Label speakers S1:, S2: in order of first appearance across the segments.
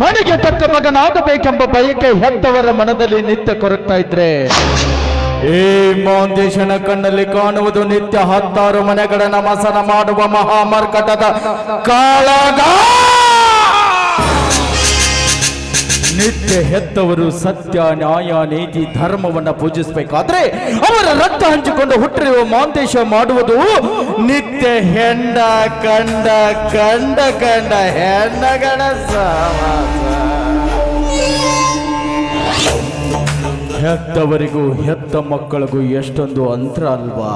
S1: ಮನೆಗೆ ತಕ್ಕ ಮಗನಾಗಬೇಕೆಂಬ ಬಯಕೆ ಹೆತ್ತವರ ಮನದಲ್ಲಿ ನಿತ್ಯ ಕೊರಗ್ತಾ ಇದ್ರೆ. ಈ ಮೌಂದೇಶನ ಕಣ್ಣಲ್ಲಿ ಕಾಣುವುದು ನಿತ್ಯ ಹತ್ತಾರು ಮನೆಗಳ ನಮಸನ ಮಾಡುವ ಮಹಾಮರ್ಕಟದ ಕಾಳಗ. ನಿತ್ಯ ಹೆತ್ತವರು ಸತ್ಯ, ನ್ಯಾಯ, ನೀತಿ, ಧರ್ಮವನ್ನ ಪೂಜಿಸಬೇಕಾದ್ರೆ ಅವರ ರಕ್ತ ಹಂಚಿಕೊಂಡು ಹುಟ್ಟಿರುವ ಮಾಂತೇಶ ಮಾಡುವುದು ನಿತ್ಯ ಹೆಂಡ ಕಂಡ ಕಂಡ ಕಂಡ ಹೆಣ್ಣಗಳ ಹೆತ್ತವರಿಗೂ, ಹೆತ್ತ ಮಕ್ಕಳಿಗೂ ಎಷ್ಟೊಂದು ಅಂತರ ಅಲ್ವಾ?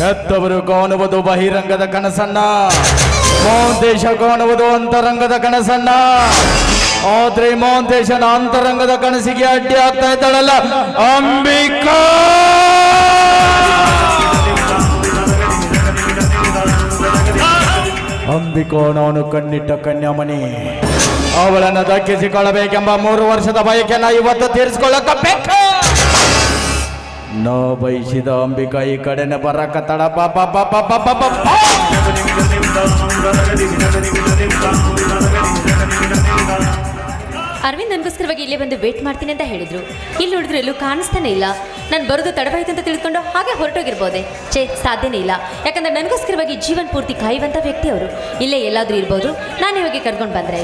S1: ಹೆತ್ತವರು ಕಾಣುವುದು ಬಹಿರಂಗದ ಕನಸನ್ನ, ಮೌಂತೇಶ ಕಾಣುವುದು ಅಂತರಂಗದ ಕನಸನ್ನ. ಆದ್ರೆ ಮೌಂತೇಶನ ಅಂತರಂಗದ ಕನಸಿಗೆ ಅಡ್ಡಿ ಆಗ್ತಾ ಇದ್ದಾಳಲ್ಲ. ಅಂಬಿಕಾ! ಅಂಬಿಕೋ ನಾನು ಕಣ್ಣಿಟ್ಟ ಕನ್ಯಾಮಣಿ. ಅವಳನ್ನು ದಕ್ಕಿಸಿಕೊಳ್ಳಬೇಕೆಂಬ ಮೂರು ವರ್ಷದ ಬಯಕೆನ ಇವತ್ತು ತೀರಿಸಿಕೊಳ್ಳಕ ನ ನೋ ಬಯಸಿದ ಅಂಬಿಕಾ ಈ ಕಡೆನೆ ಬರಕ ತಡ ಪಾಪ ಪಾಪ ಪಾಪ ಪಾಪ
S2: ಅರವಿಂದ್ ನನಗೋಸ್ಕರವಾಗಿ ಇಲ್ಲೇ ಬಂದು ವೇಟ್ ಮಾಡ್ತೀನಿ ಅಂತ ಹೇಳಿದ್ರು. ಇಲ್ಲಿ ನೋಡಿದ್ರೆ ಎಲ್ಲೂ ಕಾಣಿಸ್ತಾನೆ ಇಲ್ಲ. ನಾನು ಬರೋದು ತಡವಾಯಿತು ಅಂತ ತಿಳ್ಕೊಂಡು ಹಾಗೆ ಹೊರಟೋಗಿರ್ಬೋದೆ. ಛೇ, ಸಾಧ್ಯನೇ ಇಲ್ಲ. ಯಾಕಂದ್ರೆ ನನಗೋಸ್ಕರವಾಗಿ ಜೀವನ ಪೂರ್ತಿ ಕಾಯುವಂಥ ವ್ಯಕ್ತಿ ಅವರು. ಇಲ್ಲೇ ಎಲ್ಲಾದರೂ ಇರ್ಬೋದು. ನಾನು ಇವಾಗ ಕರ್ಕೊಂಡು ಬಂದ್ರೆ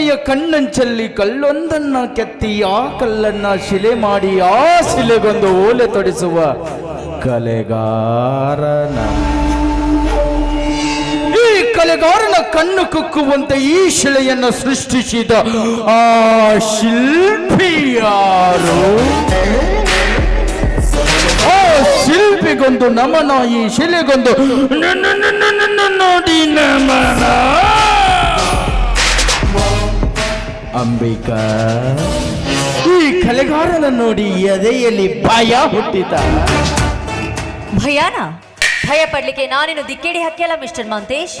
S1: ಕಲ್ಪನೆಯ ಕಣ್ಣಂಚಲ್ಲಿ ಕಲ್ಲೊಂದನ್ನ ಕೆತ್ತಿ ಆ ಕಲ್ಲನ್ನ ಶಿಲೆ ಮಾಡಿ ಆ ಶಿಲೆಗೊಂದು ಓಲೆ ತೊಡಿಸುವ ಕಲೆಗಾರನ ಈ ಕಲೆಗಾರನ ಕಣ್ಣು ಕುಕ್ಕುವಂತೆ ಈ ಶಿಲೆಯನ್ನು ಸೃಷ್ಟಿಸಿದ ಆ ಶಿಲ್ಪಿಯಾರು ಆ ಶಿಲ್ಪಿಗೊಂದು ನಮನ ಈ ಶಿಲೆಗೊಂದು ನೋಡಿ ನಮನ ಅಂಬಿಕಾ. ಈ ಕಲೆಗಾರನ ನೋಡಿ ಎದೆಯಲ್ಲಿ ಭಯ ಹುಟ್ಟಿದ
S2: ಭಯಾನ? ಭಯ ಪಡ್ಲಿಕ್ಕೆ ನಾನೇನು ದಿಕ್ಕೇಡಿ ಹಕ್ಕಿಯಲ್ಲ, ಮಿಸ್ಟರ್ ಮಾಂತೇಶ್.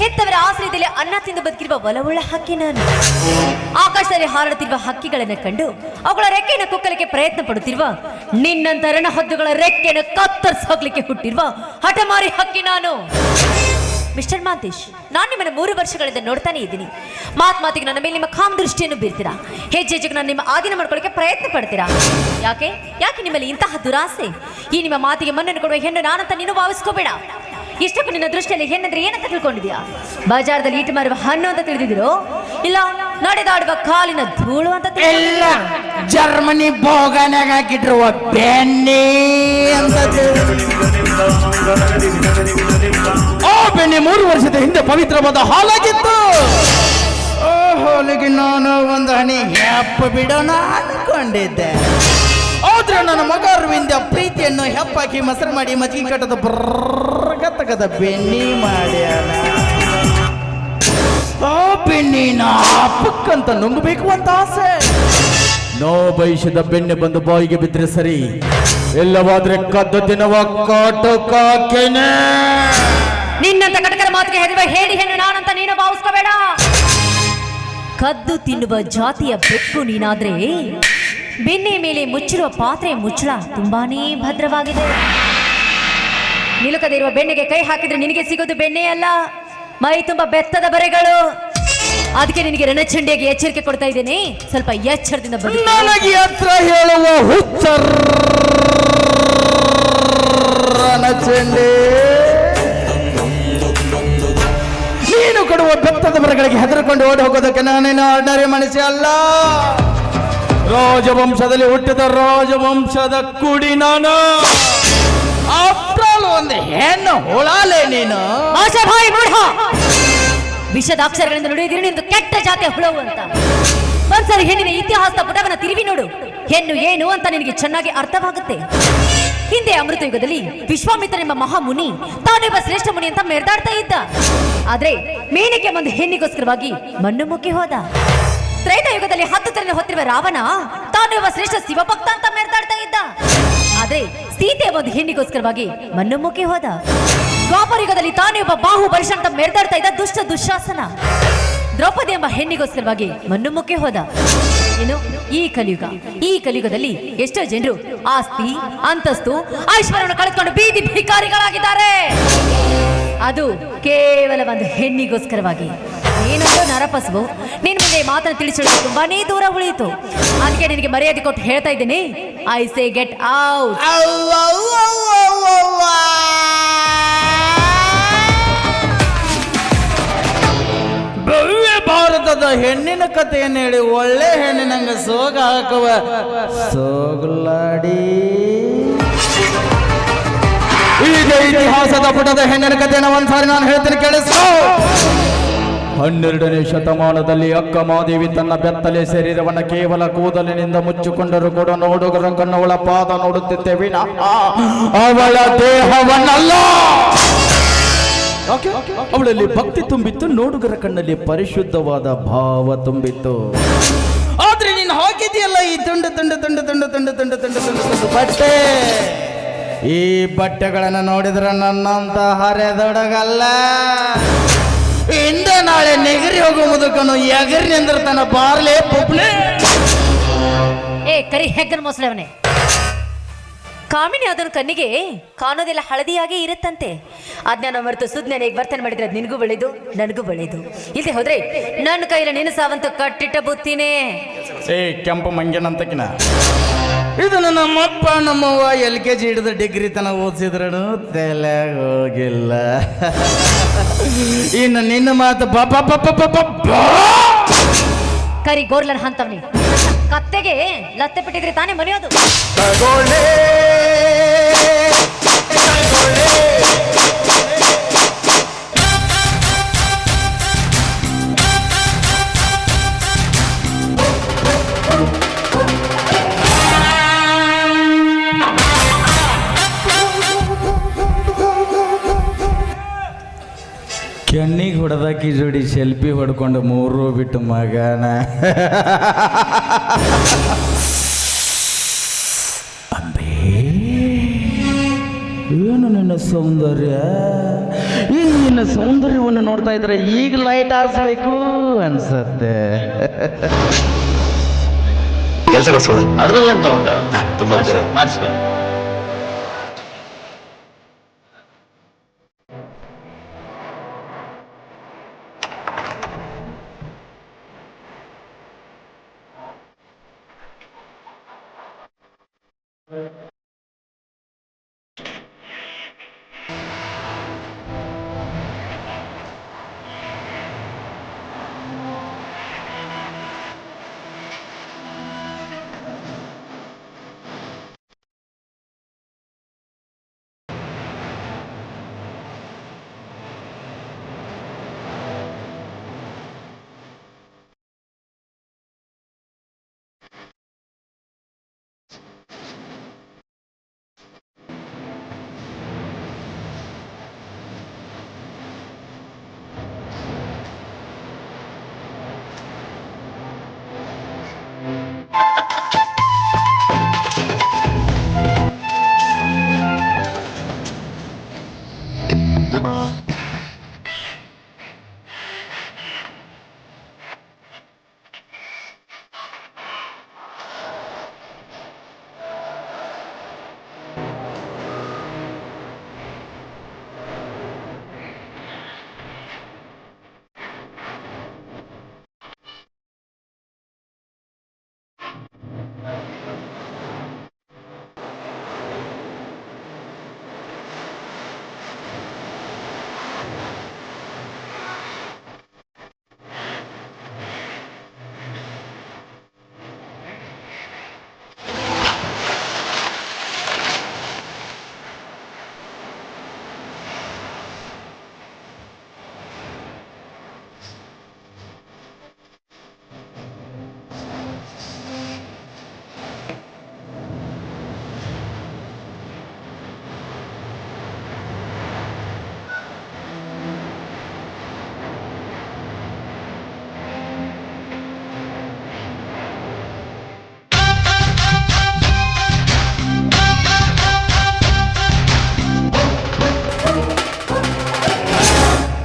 S2: ಹೆತ್ತವರ ಆಶ್ರಯದಲ್ಲಿ ಅನ್ನ ತಿಂದು ಬದುಕಿರುವ ಒಲವುಳ್ಳ ಹಕ್ಕಿ ನಾನು. ಆಕಾಶದಲ್ಲಿ ಹಾರಾಡುತ್ತಿರುವ ಹಕ್ಕಿಗಳನ್ನು ಕಂಡು ಅವುಗಳ ರೆಕ್ಕೆಯನ್ನು ಕುಕ್ಕಲಿಕ್ಕೆ ಪ್ರಯತ್ನ ಪಡುತ್ತಿರುವ, ನಿನ್ನಂತ ರಣಹದ್ದುಗಳ ರೆಕ್ಕೆಯನ್ನು ಕತ್ತರಿಸಿ ಹೋಗ್ಲಿಕ್ಕೆ ಹುಟ್ಟಿರುವ ಹಠಮಾರಿ ಹಕ್ಕಿ ನಾನು. ಮಿಸ್ಟರ್ ಮಾಂತೇಶ್, ನಾನು ನಿಮ್ಮನ್ನು ಮೂರು ವರ್ಷಗಳಿಂದ ನೋಡ್ತಾನೆ ಇದ್ದೀನಿ. ಮಾತ್ ಮಾತಿಗೆ ನನ್ನ ಮೇಲೆ ನಿಮ್ಮ ಕಾಮ್ ದೃಷ್ಟಿಯನ್ನು ಬೀರ್ತೀರಾ? ಹೆಜ್ಜೆ ಹೆಜ್ಜೆಗೆ ನಾನು ನಿಮ್ಮ ಆಧೀನ ಮಾಡ್ಕೊಳ್ಳೋಕೆ ಪ್ರಯತ್ನ ಪಡ್ತೀರಾ? ಯಾಕೆ? ಯಾಕೆ ನಿಮ್ಮಲ್ಲಿ ಇಂತಹ ದುರಾಸೆ? ಈ ನಿಮ್ಮ ಮಾತಿಗೆ ಮನ್ನನ್ನು ಕೊಡುವ ಹೆಣ್ಣು ನಾನಂತ ನೀನು ಭಾವಿಸ್ಕೋಬೇಡ. ಇಷ್ಟಕ್ಕೂ ನಿನ್ನ ದೃಷ್ಟಿಯಲ್ಲಿ ಹೆಣ್ಣಂದ್ರೆ ಏನಂತ ತಿಳ್ಕೊಂಡಿದ್ಯಾ ಬಜಾರ್ದಲ್ಲಿ ಈಟು ಮಾರುವ ಹಣ್ಣು ಅಂತ ತಿಳಿದಿದ್ರು ಇಲ್ಲ, ನಡೆದಾಡುವ ಕಾಲಿನ ಧೂಳು ಅಂತ
S1: ಎಲ್ಲ ಜರ್ಮನಿ ಭೋಗನಾಗಿಟ್ಟಿರುವ ಅಂತ ಬೆಣ್ಣೆ ಮೂರು ವರ್ಷದ ಹಿಂದೆ ಪವಿತ್ರವಾದ ಹಾಲಾಗಿತ್ತು. ಹೋಲಿಗೆ ನಾನು ಒಂದು ಹನಿ ಹೆಪ್ಪ ಬಿಡೋಣ ಅನ್ಕೊಂಡಿದ್ದೆ. ಆದ್ರೆ ನನ್ನ ಮಗ ಅರವಿಂದ ಪ್ರೀತಿಯನ್ನು ಹೆಪ್ಪಾಕಿ ಮೊಸರು ಮಾಡಿ ಮಜ್ಜಿಗೆ ಕಟ್ಟದ ಬರ್ಗತಗದ ಬೆನ್ನಿ ಮಾಡ್ಯಾನ. ಆ ಬೆಣ್ಣಿನ ಪಕ್ಕಂತ ನುಂಗಬೇಕು ಅಂತ ಆಸೆ. ನೋ ಬಯಸಿದ ಬೆಣ್ಣೆ ಬಂದು ಬಾಯಿಗೆ ಬಿದ್ದರೆ ಸರಿ. ಎಲ್ಲವಾದ್ರೆ ಕದ್ದ ದಿನವ ಕಾಟುಕಾಕೆನೆ
S2: ನಿನ್ನಂತ ಕಟಕರ ಮಾತಿಗೆ ಹೆದರುವ ಹೇಳಿ ಹೆಣ್ಣು, ನಾನಂತ ನೀನು ಭಾವಿಸ್ಕೋಬೇಡ. ಕದ್ದು ತಿನ್ನುವ ಜಾತಿಯ ಬೆಕ್ಕು ನೀನಾದ್ರೆ ಬೆನ್ನೆ ಮೇಲೆ ಮುಚ್ಚಿರುವ ಪಾತ್ರೆ ಮುಚ್ಚಳ ತುಂಬಾನೇ ಭದ್ರವಾಗಿದೆ. ನಿಲುಕದೇ ಇರುವ ಬೆಣ್ಣೆಗೆ ಕೈ ಹಾಕಿದ್ರೆ ನಿನಗೆ ಸಿಗೋದು ಬೆಣ್ಣೆ ಅಲ್ಲ. ಮೈ ತುಂಬ ಬೆತ್ತದ ಬರೆಗಳು. ಅದಕ್ಕೆ ನಿನಗೆ ರಣಚಂಡಿಯಾಗಿ ಎಚ್ಚರಿಕೆ ಕೊಡ್ತಾ ಇದ್ದೇನೆ. ಸ್ವಲ್ಪ ಎಚ್ಚರದಿಂದ
S1: ನನಗೆ ಹತ್ರ ಹೇಳುವ ಹುಚ್ಚ ಚೆಂಡೆ ನೀನು ಭಕ್ತದ ಬೆತ್ತದ ಮರಗಳಿಗೆ ಹೆದರ್ಕೊಂಡು ಓಡಿ ಹೋಗೋದಕ್ಕೆ ನಾನೇನು ಆರ್ಡರಿ ಮನಸ್ಸೇ ಅಲ್ಲ. ರಾಜವಂಶದಲ್ಲಿ ಹುಟ್ಟಿದ ರಾಜವಂಶದ ಕುಡಿ ನಾನು. ಒಂದು ಹೆಣ್ಣು ಹುಳಾಲೆ ನೀನು.
S2: ಆಶಾಭಾಯಿ ಮೂಢ ವಿಷದ ಅಕ್ಷರಗಳಿಂದ ನುಡಿದಿರಿ ನಿಂದು ಕೆಟ್ಟ ಜಾತಿ ಹುಳವು ಅಂತ. ಒಂದ್ಸರಿ ಹೆಣ್ಣಿನ ಇತಿಹಾಸದ ಪುಟವನ್ನ ತಿರುವಿ ನೋಡು. ಹೆಣ್ಣು ಏನು ಅಂತ ನಿನಗೆ ಚೆನ್ನಾಗಿ ಅರ್ಥವಾಗುತ್ತೆ. ಹಿಂದೆ ಅಮೃತ ಯುಗದಲ್ಲಿ ವಿಶ್ವಾಮಿತ್ರ ಎಂಬ ಮಹಾಮುನಿ ತಾನೊಬ್ಬ ಶ್ರೇಷ್ಠ ಮುನಿ ಅಂತ ಮೆರೆದಾಡ್ತಾ ಇದ್ದ. ಆದ್ರೆ ಮೇನಕ್ಕೆ ಒಂದು ಹೆಣ್ಣಿಗೋಸ್ಕರವಾಗಿ ಮಣ್ಣು ಮುಕ್ಕಿ ಹೋದ. ತ್ರೈತ ಯುಗದಲ್ಲಿ ಹತ್ತು ತಲೆ ಹೊತ್ತಿರುವ ರಾವಣ ತಾನೊಬ್ಬ ಶ್ರೇಷ್ಠ ಶಿವಭಕ್ತ ಅಂತ ಮೆರೆದಾಡ್ತಾ ಇದ್ದ. ಆದ್ರೆ ಸೀತೆ ಒಂದು ಹೆಣ್ಣಿಗೋಸ್ಕರವಾಗಿ ಮಣ್ಣು ಮುಕ್ಕಿ ಹೋದ. ದ್ವಾಪರ ಯುಗದಲ್ಲಿ ತಾನೇ ಒಬ್ಬ ಬಾಹು ಬಲಿಷ್ಠ ಅಂತ ಮೆರೆದಾಡ್ತಾ ಇದ್ದ ದುಷ್ಟ ದುಶಾಸನ. ದ್ರೌಪದಿ ಎಂಬ ಹೆಣ್ಣಿಗೋಸ್ಕರವಾಗಿ ಮಣ್ಣು ಮುಕ್ಕಿ ಹೋದ. ಏನು? ಈ ಕಲಿಯುಗ. ಈ ಕಲಿಯುಗದಲ್ಲಿ ಎಷ್ಟೋ ಜನರು ಆಸ್ತಿ, ಅಂತಸ್ತು, ಐಶ್ವರ್ಯವನ್ನು ಕಳೆದುಕೊಂಡು ಬೀದಿ ಭಿಕಾರಿಗಳಾಗಿದ್ದಾರೆ. ಅದು ಕೇವಲ ಒಂದು ಹೆಣ್ಣಿಗೋಸ್ಕರವಾಗಿ ನೀನೊಂದು ನರಪಸವು ನಿನ್ ಮುಂದೆ ಮಾತನ್ನು ತಿಳಿಸಲು ತುಂಬಾನೇ ದೂರ ಉಳಿಯಿತು. ಅದಕ್ಕೆ ನಿನಗೆ ಮರ್ಯಾದೆ ಕೊಟ್ಟು ಹೇಳ್ತಾ ಇದ್ದೀನಿ ಐ ಸೇ ಗೆಟ್ ಔಟ್
S1: ಹೆಣ್ಣಿನ ಕಥೆಯನ್ನು ಹೇಳಿ, ಒಳ್ಳೆ ಹೆಣ್ಣಿನಂಗ ಸೋಗ ಹಾಕುವ. ಸೋಗುಲಾಡಿ. ಈಗ ಇತಿಹಾಸದ ಪುಟದ ಹೆಣ್ಣಿನ ಕಥೆಯನ್ನು ಒಂದ್ಸಾರಿ ನಾನು ಹೇಳ್ತೀನಿ ಕೇಳಿಸ್ಕೋ ಹನ್ನೆರಡನೇ ಶತಮಾನದಲ್ಲಿ ಅಕ್ಕ ಮಾದೇವಿ ತನ್ನ ಬೆತ್ತಲೆ ಶರೀರವನ್ನು ಕೇವಲ ಕೂದಲಿನಿಂದ ಮುಚ್ಚಿಕೊಂಡರೂ ಕೂಡ ನೋಡುಗರ ಕಣ್ಣವಳ ಪಾದ ನೋಡುತ್ತಿದ್ದೆ ವಿನಃ ಅವಳ ದೇಹವನ್ನಲ್ಲ. ಅವಳಲ್ಲಿ ಭಕ್ತಿ ತುಂಬಿತ್ತು, ನೋಡುಗರ ಕಣ್ಣಲ್ಲಿ ಪರಿಶುದ್ಧವಾದ ಭಾವ ತುಂಬಿತ್ತು. ಆದ್ರೆ ನೀನು ಹಾಕಿದೆಯಲ್ಲ ಈ ತುಂಡು ತುಂಡು ತುಂಡು ತುಂಡು ತುಂಡು ತುಂಡು ತುಂಡು ಬಟ್ಟೆ? ಈ ಬಟ್ಟೆಗಳನ್ನು ನೋಡಿದ್ರೆ ನನ್ನಂತ ಹರೆದೊಡಗಲ್ಲ. ಹಿಂದೆ ನಾಳೆ ನೆಗರಿ ಹೋಗೋ ಮುದುಕನು ಎಗರಿ ನಿಂದಿರ್ತಾನ ಬಾರ್ಲೆ ಪುಪ್ಲೆ.
S2: ಏ, ಕರಿ ಹೆಗ್ಗನ್ ಮೊಸಳವನೇ ಕಾಮಿನಿ ಅದನ್ನು ಕಣ್ಣಿಗೆ ಕಾಣೋದೆಲ್ಲ ಹಳದಿಯಾಗಿ ಇರುತ್ತಂತೆ. ಅದನ್ನ ಮರೆತು ಸುಜ್ಞಾನಿಗೆ ವರ್ತನೆ ಮಾಡಿದ್ರೆ ಅದು ನಿನಗೂ ಬೆಳೆದು ನನಗೂ ಬೆಳೆದು ಇಲ್ಲದೆ ಹೋದ್ರೆ ನನ್ನ ಕೈಯಲ್ಲಿ ನಿನ್ನ ಸಾವಂತ ಕಟ್ಟಿಟ್ಟ ಬುತ್ತಿನೇ.
S1: ಏ ಕೆಂಪು ಮಂಗನಂತಕಿನ ಇದನ್ನು ನಮ್ಮಪ್ಪ ನಮ್ಮವ್ವ ಎಲ್ ಕೆ ಜಿ ಹಿಡಿದು ಡಿಗ್ರಿ ತನ ಓದಿಸಿದ್ರು ತಲೆ ಹೋಗಿಲ್ಲ. ಇನ್ನು ನಿನ್ನ ಮಾತು ಪಾಪ ಪಾಪ ಪಾಪ
S2: ಕರಿ ಗೋರ್ಲನ್ ಹಂತವ್ನಿ. ಕತ್ತೆಗೆ ಲತ್ತೆ ಬಿಟ್ಟಿದ್ರೆ ತಾನೇ ಮರೆಯೋದು.
S1: ತಗೊಳ್ಳೆ. ಕೆಣ್ಣಿಗೆ ಹೊಡೆದಾಕಿ ಜೋಡಿ ಸೆಲ್ಫಿ ಹೊಡ್ಕೊಂಡು ಮೂರು ಬಿಟ್ಟು ಮಗನ. ಅಂಬೇ ಏನು ನನ್ನ ಸೌಂದರ್ಯ? ಈ ನಿನ್ನ ಸೌಂದರ್ಯವನ್ನು ನೋಡ್ತಾ ಇದ್ರೆ ಈಗ ಲೈಟ್ ಹಾರಿಸ್ಬೇಕು ಅನ್ಸತ್ತೆ.
S3: ಕೆಲಸ ಕೊಡ್ಸೋದು ಅದ್ರಲ್ಲಿ ಅಂತ ಉಂಟು. ತುಂಬಾ ಮಾಡಿಸ್ಬೇಕು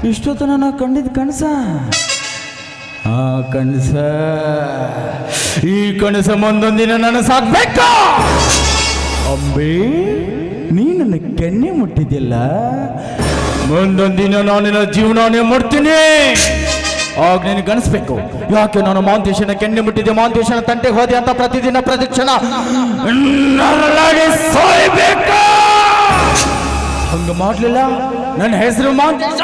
S1: ಇಷ್ಟೊತ್ತು ನಾನು ಕಂಡಿದ್ದು ಕನಸ ಆ ಕನಸ ಈ ಕನಸ ಮುಂದೊಂದಿನ ಸಾಕ್ಬೇಕು ಅಂಬಿ, ನೀ ನನ್ನ ಕೆನ್ನೆ ಮುಟ್ಟಿದ್ದಿಲ್ಲ ಮುಂದೊಂದಿನ ನಾನು ನಿನ್ನ ಜೀವನನೇ ಮುಡ್ತೀನಿ ಆಗ ನೀನು ಗಣಿಸ್ಬೇಕು ಯಾಕೆ ನಾನು ಮಾಂತೇಶನ ಕೆನ್ನೆ ಮುಟ್ಟಿದ್ದೆ? ಮಾಂತೇಶನ ತಂಟೆಗೆ ಹೋದೆ ಅಂತ ಪ್ರತಿದಿನ ಪ್ರದಕ್ಷಿಣ. ಹಂಗ ಮಾಡ್ಲಿಲ್ಲ? ನನ್ನ ಹೆಸರು ಮಾಂತೇಶ.